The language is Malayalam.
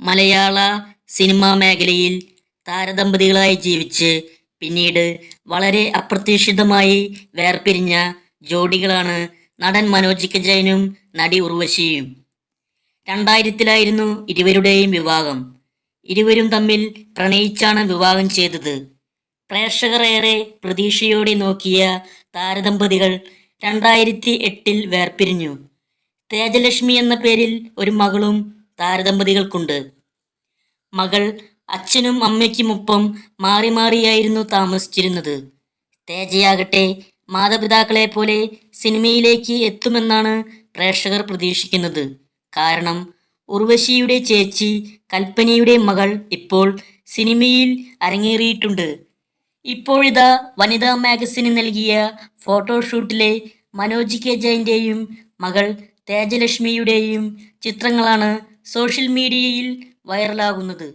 മലയാള സിനിമാ മേഖലയിൽ താരദമ്പതികളായി ജീവിച്ച് പിന്നീട് വളരെ അപ്രതീക്ഷിതമായി വേർപിരിഞ്ഞ ജോഡികളാണ് നടൻ മനോജ് കെ ജയനും നടി ഉർവശിയും. രണ്ടായിരത്തിലായിരുന്നു ഇരുവരുടെയും വിവാഹം. ഇരുവരും തമ്മിൽ പ്രണയിച്ചാണ് വിവാഹം ചെയ്തത്. പ്രേക്ഷകർ ഏറെ പ്രതീക്ഷയോടെ നോക്കിയ താരദമ്പതികൾ രണ്ടായിരത്തി എട്ടിൽ വേർപിരിഞ്ഞു. തേജലക്ഷ്മി എന്ന പേരിൽ ഒരു മകളും താരദമ്പതികൾക്കുണ്ട്. മകൾ അച്ഛനും അമ്മയ്ക്കുമൊപ്പം മാറി മാറിയായിരുന്നു താമസിച്ചിരുന്നത്. തേജയാകട്ടെ മാതാപിതാക്കളെ പോലെ സിനിമയിലേക്ക് എത്തുമെന്നാണ് പ്രേക്ഷകർ പ്രതീക്ഷിക്കുന്നത്. കാരണം ഉർവശിയുടെ ചേച്ചി കൽപ്പനയുടെ മകൾ ഇപ്പോൾ സിനിമയിൽ അരങ്ങേറിയിട്ടുണ്ട്. ഇപ്പോഴിതാ വനിതാ മാഗസിന് നൽകിയ ഫോട്ടോഷൂട്ടിലെ മനോജ് കെ ജയന്റെയും മകൾ തേജലക്ഷ്മിയുടെയും ചിത്രങ്ങളാണ് സോഷ്യൽ മീഡിയയിൽ വൈറലാകുന്നത്.